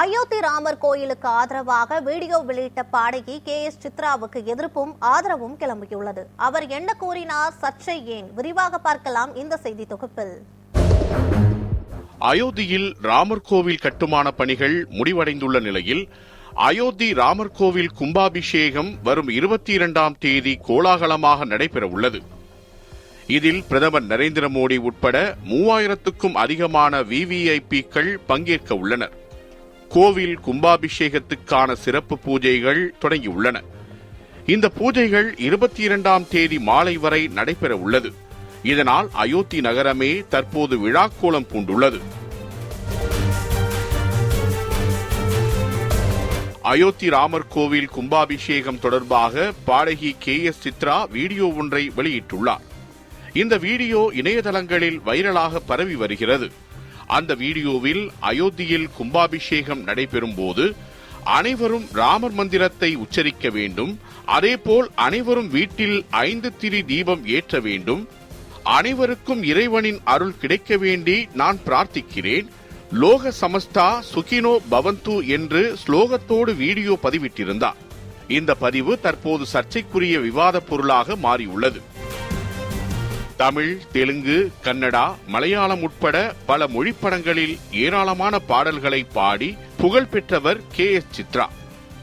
அயோத்தி ராமர் கோயிலுக்கு ஆதரவாக வீடியோ வெளியிட்ட பாடகி கே எஸ் சித்ராவுக்கு எதிர்ப்பும் ஆதரவும் கிளம்பியுள்ளது. அவர் என்ன கூறினார் சர்ச்சை ஏன்? விரிவாக பார்க்கலாம் இந்த செய்தி தொகுப்பில். அயோத்தியில் ராமர் கோவில் கட்டுமான பணிகள் முடிவடைந்துள்ள நிலையில் அயோத்தி ராமர் கோவில் கும்பாபிஷேகம் வரும் இருபத்தி இரண்டாம் தேதி கோலாகலமாக நடைபெற உள்ளது. இதில் பிரதமர் நரேந்திர மோடி உட்பட மூவாயிரத்துக்கும் அதிகமான விவிஐபிக்கள் பங்கேற்க உள்ளனர். கோவில் கும்பாபிஷேகத்துக்கான சிறப்பு பூஜைகள் தொடங்கியுள்ளன. இந்த பூஜைகள் இருபத்தி இரண்டாம் தேதி மாலை வரை நடைபெற உள்ளது. இதனால் அயோத்தி நகரமே தற்போது விழாக்கோலம் பூண்டுள்ளது. அயோத்தி ராமர் கோவில் கும்பாபிஷேகம் தொடர்பாக பாடகி கே எஸ் சித்ரா வீடியோ ஒன்றை வெளியிட்டுள்ளார். இந்த வீடியோ இணையதளங்களில் வைரலாக பரவி வருகிறது. அந்த வீடியோவில் அயோத்தியில் கும்பாபிஷேகம் நடைபெறும் போது அனைவரும் ராமர் மந்திரத்தை உச்சரிக்க வேண்டும். அதேபோல் அனைவரும் வீட்டில் ஐந்து திரி தீபம் ஏற்ற வேண்டும். அனைவருக்கும் இறைவனின் அருள் கிடைக்க வேண்டி நான் பிரார்த்திக்கிறேன். லோக சமஸ்தா சுகினோ பவந்து என்று ஸ்லோகத்தோடு வீடியோ பதிவிட்டிருந்தார். இந்த பதிவு தற்போது சர்ச்சைக்குரிய விவாதப் பொருளாக மாறியுள்ளது. தமிழ் தெலுங்கு கன்னடா மலையாளம் உட்பட பல மொழிப்படங்களில் ஏராளமான பாடல்களை பாடி புகழ் பெற்றவர் கே எஸ் சித்ரா.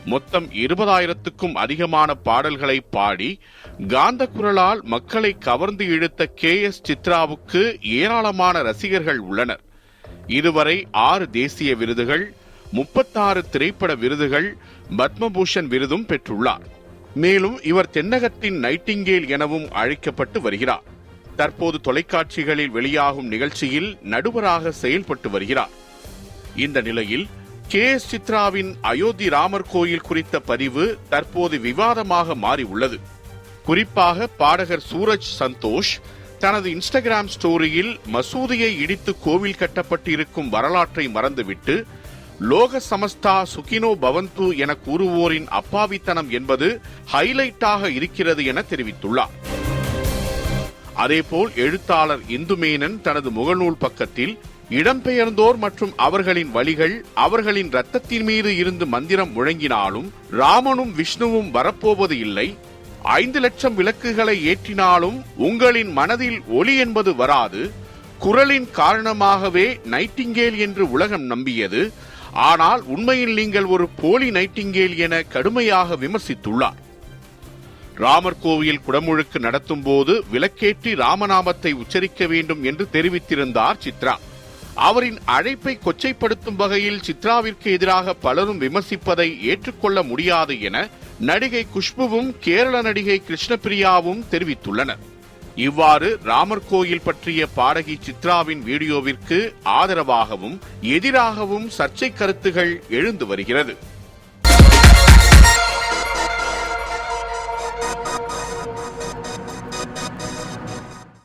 மொத்தம் இருபதாயிரத்துக்கும் அதிகமான பாடல்களை பாடி காந்த குரலால் மக்களை கவர்ந்து இழுத்த கே எஸ் சித்ராவுக்கு ஏராளமான ரசிகர்கள் உள்ளனர். இதுவரை ஆறு தேசிய விருதுகள் முப்பத்தாறு திரைப்பட விருதுகள் பத்மபூஷன் விருதும் பெற்றுள்ளார். மேலும் இவர் தென்னகத்தின் நைட்டிங்கேல் எனவும் அழைக்கப்பட்டு வருகிறார். தற்போது தொலைக்காட்சிகளில் வெளியாகும் நிகழ்ச்சியில் நடுவராக செயல்பட்டு வருகிறார். இந்த நிலையில் கே எஸ் சித்ராவின் அயோத்தி ராமர் கோயில் குறித்த பதிவு தற்போது விவாதமாக மாறியுள்ளது குறிப்பாக பாடகர் சூரஜ் சந்தோஷ் தனது இன்ஸ்டாகிராம் ஸ்டோரியில் மசூதியை இடித்து கோவில் கட்டப்பட்டிருக்கும் வரலாற்றை மறந்துவிட்டு லோக சமஸ்தா சுகினோ பவந்து என கூறுவோரின் அப்பாவித்தனம் என்பது ஹைலைட்டாக இருக்கிறது என தெரிவித்துள்ளார். அதேபோல் எழுத்தாளர் இந்துமேனன் தனது முகநூல் பக்கத்தில் இடம்பெயர்ந்தோர் மற்றும் அவர்களின் வழிகள் அவர்களின் ரத்தத்தின் மீது இருந்து மந்திரம் முழங்கினாலும் ராமனும் விஷ்ணுவும் வரப்போவது இல்லை. ஐந்து லட்சம் விளக்குகளை ஏற்றினாலும் உங்களின் மனதில் ஒளி என்பது வராது. குரலின் காரணமாகவே நைட்டிங்கேல் என்று உலகம் நம்பியது. ஆனால் உண்மையில் நீங்கள் ஒரு போலி நைட்டிங்கேல் என கடுமையாக விமர்சித்துள்ளார். ராமர் கோவில் குடமுழுக்கு நடத்தும் போது விளக்கேற்றி ராமநாமத்தை உச்சரிக்க வேண்டும் என்று தெரிவித்திருந்தார் சித்ரா. அவரின் அழைப்பை கொச்சைப்படுத்தும் வகையில் சித்ராவிற்கு எதிராக பலரும் விமர்சிப்பதை ஏற்றுக்கொள்ள முடியாது என நடிகை குஷ்புவும் கேரள நடிகை கிருஷ்ணபிரியாவும் தெரிவித்துள்ளனர். இவ்வாறு ராமர் கோயில் பற்றிய பாடகி சித்ராவின் வீடியோவிற்கு ஆதரவாகவும் எதிராகவும் சர்ச்சை கருத்துகள் எழுந்து வருகிறது.